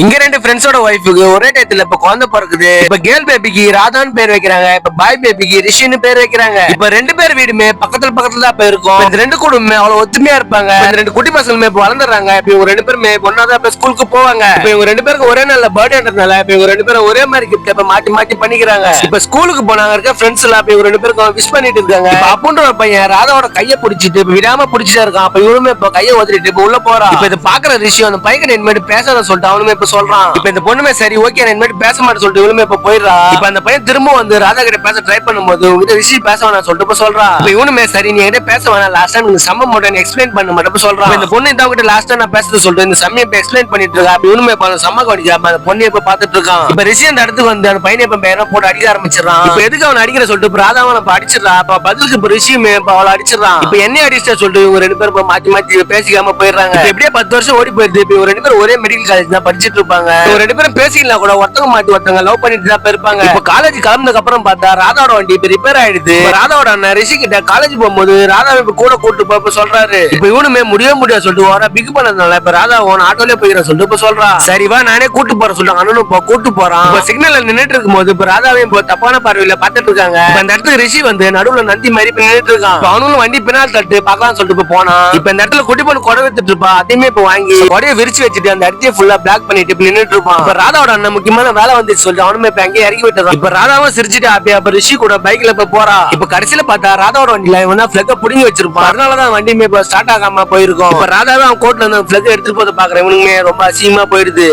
இங்க ரெண்டு ஃப்ரெண்ட்ஸோட ஒய்ஃபுக்கு ஒரே டயத்துல இப்ப குழந்தை பிறக்குது. இப்ப கேர்ள் பேபிக்கு ராதான்னு பேர் வைக்கிறாங்க. இப்ப பாய் பேபிக்கு ரிஷின்னு பேர் வைக்கிறாங்க. இப்ப ரெண்டு பேர் வீடுமே பக்கத்துல பக்கத்துல தான் இப்ப இருக்கும். இந்த ரெண்டு குடும்பமே அவ்வளவு ஒத்துமையா இருப்பாங்க. இந்த ரெண்டு குட்டி பசங்களுமே இப்ப வளர்ந்துறாங்க இப்ப இவங்க ரெண்டு பேருமே ஒன்னாதான் இப்ப ஸ்கூலுக்கு போவாங்க. இப்ப இவங்க ரெண்டு பேருக்கு ஒரே நல்ல பர்த்டேன்றதுனால இப்ப இவங்க ரெண்டு பேரும் ஒரே மாதிரி கிஃப்ட் இப்ப மாட்டி மாட்டி பண்ணிக்கிறாங்க. இப்ப ஸ்கூலுக்கு போனாங்க இருக்க ஃப்ரெண்ட்ஸ் எல்லாம் இப்ப இவங்க ரெண்டு பேருக்கும் விஷ் பண்ணிட்டு இருக்காங்க. அப்புன்ற ஒரு பையன் ராதாவோட கைய பிடிச்சிட்டு இப்ப விடாம பிடிச்சிட்டே இருக்கான். அப்ப இவனுமே இப்ப கையை ஒதுட்டு இப்ப உள்ள போறான். இப்ப இதை பாக்குற ரிஷி அந்த பையன் மாதிரி பேசாத சொல்லிட்டு அவனுமே இப்ப சொல்றான். இப்ப இந்த பொண்ணுமே சரி ஓகே நான் இனிமேட்டு பேச மாட்டேன் சொல்லிட்டு இவனுமே இப்ப போயிடுறா. இப்ப அந்த பையன் திரும்ப வந்து ராதா கிட்ட பேச ட்ரை பண்ணும்போது உங்ககிட்ட ரிஷி பேச வேணாம் சொல்லிட்டு இப்ப சொல்றான் இப்ப இவனுமே சரி நீ என்கிட்ட பேச வேணாம். லாஸ்டா நீங்க சம்ம மட்டும் எக்ஸ்பிளைன் பண்ண மட்டும் இப்ப சொல்றான் இப்ப இந்த பொண்ணு இந்த கிட்ட லாஸ்டா நான் பேசுறது சொல்லிட்டு இந்த சம்மையை இப்ப எக்ஸ்பிளைன் பண்ணிட்டு இருக்கா. அப்ப இவனுமே இப்ப சம்ம கவனிக்கா அப்ப அந்த பொண்ணு இப்ப பாத்துட்டு இருக்கான். இப்ப ரிஷி அந்த இடத்துக்கு வந்து அந்த பையனை இப்ப பேர போட்டு அடிக்க ஆரம்பிச்சிடறான். இப்ப எதுக்கு அவன் அடிக்கிற சொல்லிட்டு இப்ப ராதாவை இப்ப அடிச்சிடறா. அப்ப பதிலுக்கு இப்ப ரிஷியுமே இப்ப அவளை அடிச்சிடறான். இப்ப என்ன அடிச்சிட்ட சொல்லிட்டு இவங்க ரெண்டு பேரும் இப்ப மாத்தி மாத்தி பேசிக்காம போயிடுறாங்க. இப்ப எப்படியே பத்து வருஷம் ஓடி போயிருது இப்ப ரெண்டு பேரும் ஒரே மெடிக்கல் காலேஜ் தான் படிச்சிட்டு இருப்பாங்க. ரெண்டு பேரும் பேசிக்கலாம் கூட ஒருத்தவங்க மாத்தி ஒருத்தவங்க லவ் பண்ணிட்டு தான் இருப்பாங்க. இப்ப காலேஜ் கிளம்புனதுக்கு அப்புறம் பார்த்தா ராதாவோட வண்டி இப்ப ரிப்பேர் ஆயிடுது. ராதாவோட அண்ணன் ரிஷி கிட்ட காலேஜ் போகும்போது ராதா இப்ப கூட கூட்டு போய் சொல்றாரு. இப்ப இவனுமே முடிய முடியாது சொல்லிட்டு ஓரா பிக் பண்ணதுனால இப்ப ராதா உன் ஆட்டோலயே போய்கிற சொல்லிட்டு இப்ப சொல்றா. சரி வா நானே கூட்டு போறேன் சொல்லிட்டு அண்ணனும் இப்ப கூட்டு போறான். இப்ப சிக்னல்ல நின்னுட்டு இருக்கும்போது இப்ப ராதாவையும் இப்ப தப்பான பார்வையில பாத்துட்டு இருக்காங்க. இந்த இடத்துக்கு ரிஷி வந்து நடுவுல நந்தி மாதிரி நின்னுட்டு இருக்கான். அவனும் வண்டி பின்னால் தட்டு பார்க்கலாம் சொல்லிட்டு போனான். இப்ப இந்த இடத்துல குட்டி பொண்ணு கொடை வித்துட்டு இருப்பா அதையுமே இப்ப வாங்கி கொடையை விரிச்சு வச்சுட்டு அந்த இடத்தையே ஃபுல்லா பிளாக் பண்ணிட்டு இப்ப நின்னுட்டு இருப்பான். இப்ப ராதாவோட அண்ணன் முக்கியமான வேலை வந்துச்சு சொல்லிட்டு அவனுமே இப்ப அங்கேயே இறக்கி விட்டுறான் இப்ப ராதாவும் சிரிச்சுட்டு அப்படியே அப்ப ரிஷி கூட பைக்ல இப்ப போறா. இப்ப கடைசியில பார்த்தா ராதாவோட வண்டியில இவன் தான் பிளக்க புடிங்கி வச்சிருப்பான். அதனாலதான் வண்டியுமே இப்ப ஸ்டார்ட் ஆகாம போயிருக்கும். இப்ப ராதாவே அவன் கோட்ல இருந்து பிளக் எடுத்துட்டு போதை பாக்குறேன் இவனுமே ரொம்ப அசிங்கமா போயிடுது.